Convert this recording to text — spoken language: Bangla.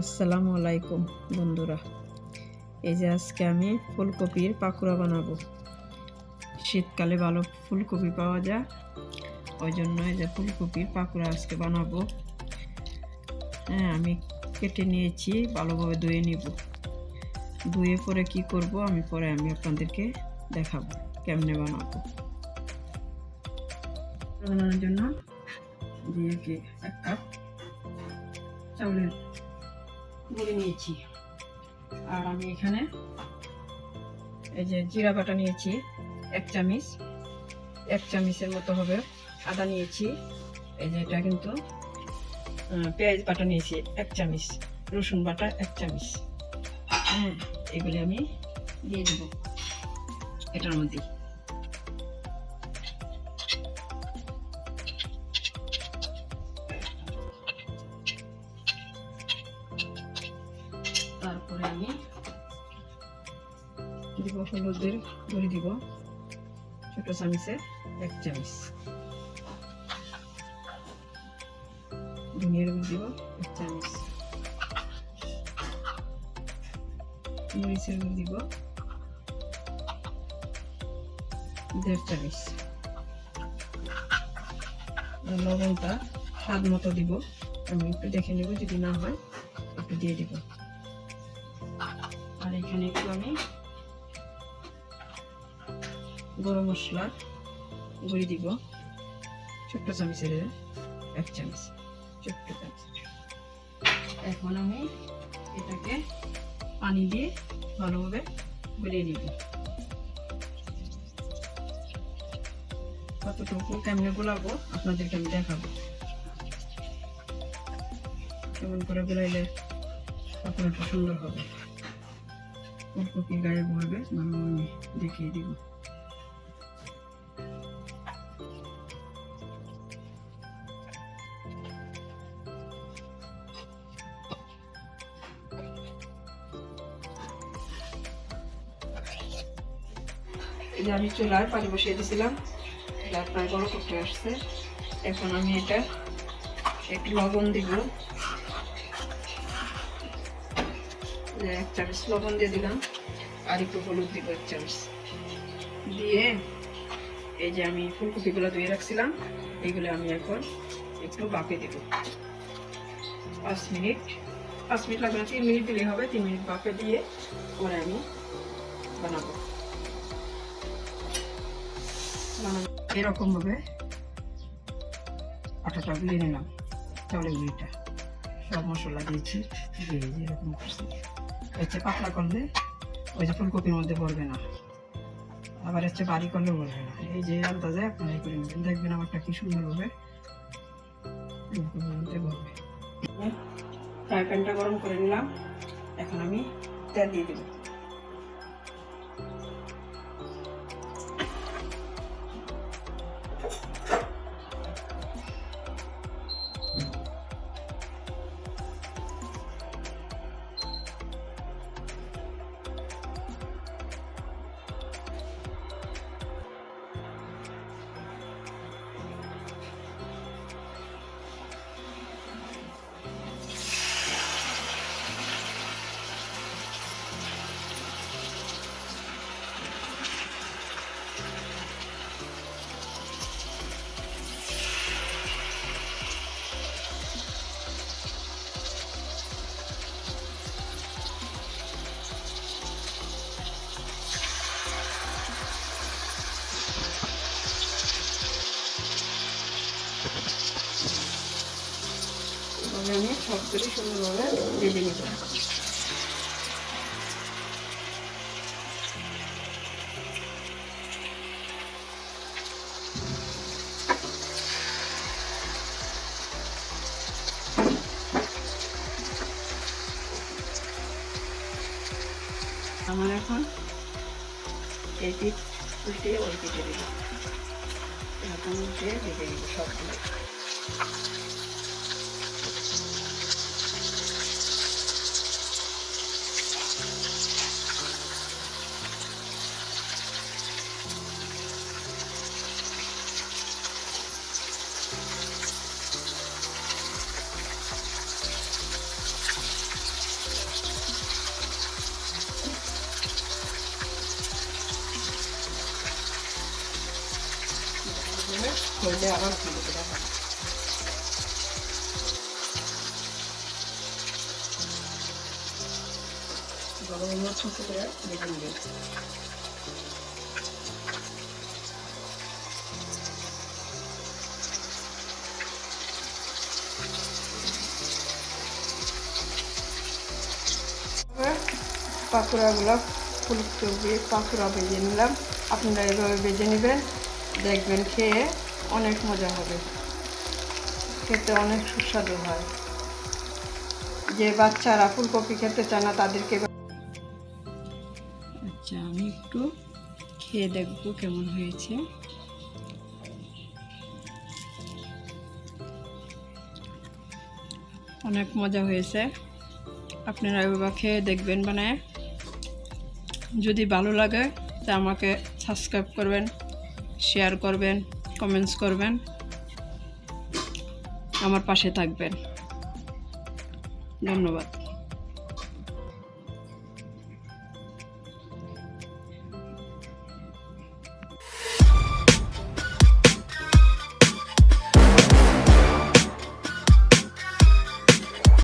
আসসালামু আলাইকুম, বন্ধুরা। এই যে আজকে আমি ফুলকপির পাকোড়া বানাবো। শীতকালে ভালো ফুলকপি পাওয়া যায়। ওই জন্য এই যে ফুলকপির পাকোড়া আজকে বানাবো। হ্যাঁ আমি কেটে নিয়েছি, ভালোভাবে ধুয়ে নিব। ধুয়ে পরে কি করব, আমি পরে আমি আপনাদেরকে দেখাবো, কেমনে বানাবো। বানানোর জন্য দিয়ে এক কাপ চাউলের গুঁড়ি নিয়েছি। আর আমি এখানে এই যে জিরা বাটা নিয়েছি, এক চামিচ। এক চামিচের মতো হবে আদা নিয়েছি। এই যে এটা কিন্তু পেঁয়াজ বাটা নিয়েছি, এক চামিচ। রসুন বাটা, এক চামিচ। হ্যাঁ এগুলি আমি দিয়ে দেব। এটার মধ্যে দিব হলুদের গুঁড়ি দিব ছোট চামিচে, এক চামিচ। ধনিয়ার গুঁড়ি দিব, এক চামিচ। মরিচের গুঁড়ি দিব, দেড় চামিচ। লবণটা স্বাদ মতো দিব। আমি একটু দেখে নেব যদি না হয়, একটু দিয়ে দিব। আর এখানে একটু আমি গরম মশলা গুঁড়ি দিব। ছোট্ট চামচের এক চামচ ছোট্ট চামচ এখন আমি এটাকে পানি দিয়ে ভালোভাবে গলিয়ে নিব। কতটুকু কেমনে গোলাবো আপনাদেরকে আমি দেখাবো। কেমন করে গোলাইলে পাকোড়াটা সুন্দর হবে। ফুলকপি গায়ে ভরবে আমি দেখিয়ে দিব। যে আমি চুলায় পানি বসিয়ে দিয়েছিলাম এটা প্রায় বড় করতে আসছে। এখন আমি এটা একটু লবণ দিব। এক চামচ লবণ দিয়ে দিলাম। আর একটু হলুদ দিব এক চামচ। দিয়ে এই যে আমি ফুলকপিগুলো ধুয়ে রাখছিলাম এইগুলো আমি এখন একটু বাপে দেব। পাঁচ মিনিট। পাঁচ মিনিট লাগবে না, তিন মিনিট দিলেই হবে। তিন মিনিট বাপে দিয়ে পরে আমি বানাবো। এরকমভাবে আটাটা গুলিয়ে নিলাম। চাউলের গুঁড়িটা সব মশলা দিয়েছি, দিয়ে এই যে এরকম করছি। হচ্ছে পাতলা করলে ওই যে ফুলকপির মধ্যে পড়বে না। আবার হচ্ছে বাড়ি করলেও পড়বে না। এই যে আন্দাজে আপনারা এই করে নেবেন। দেখবেন আমারটা কি সুন্দর হবে ফুলকপির মধ্যে পড়বে। ফ্রাই প্যানটা গরম করে নিলাম। এখন আমি তেল দিয়ে দেবো। এভাবে আমি সব করে সুন্দরভাবে ভেজে নেব আমার এখন এই পিঠ উল্টে ওই পিঠে দেব এরকম উল্টে ভেজে নেব সবগুলো হইলে আবার দেওয়া হবে গরম ছোটো করে ভেজে নেবেন পাকোড়াগুলো দিয়ে পাকোড়া ভেজে নিলাম। আপনারা এভাবে ভেজে নেবেন, দেখবেন খেয়ে অনেক মজা হবে। খেতে অনেক সুস্বাদু হয়। যে বাচ্চারা ফুলকপি খেতে চায় না, তাদেরকে আচ্ছা আমি একটু খেয়ে দেখব কেমন হয়েছে। অনেক মজা হয়েছে। আপনারা এবার খেয়ে দেখবেন মানে যদি ভালো লাগে, তা আমাকে সাবস্ক্রাইব করবেন। শেয়ার করবেন কমেন্টস করবেন আমার পাশে থাকবেন। ধন্যবাদ।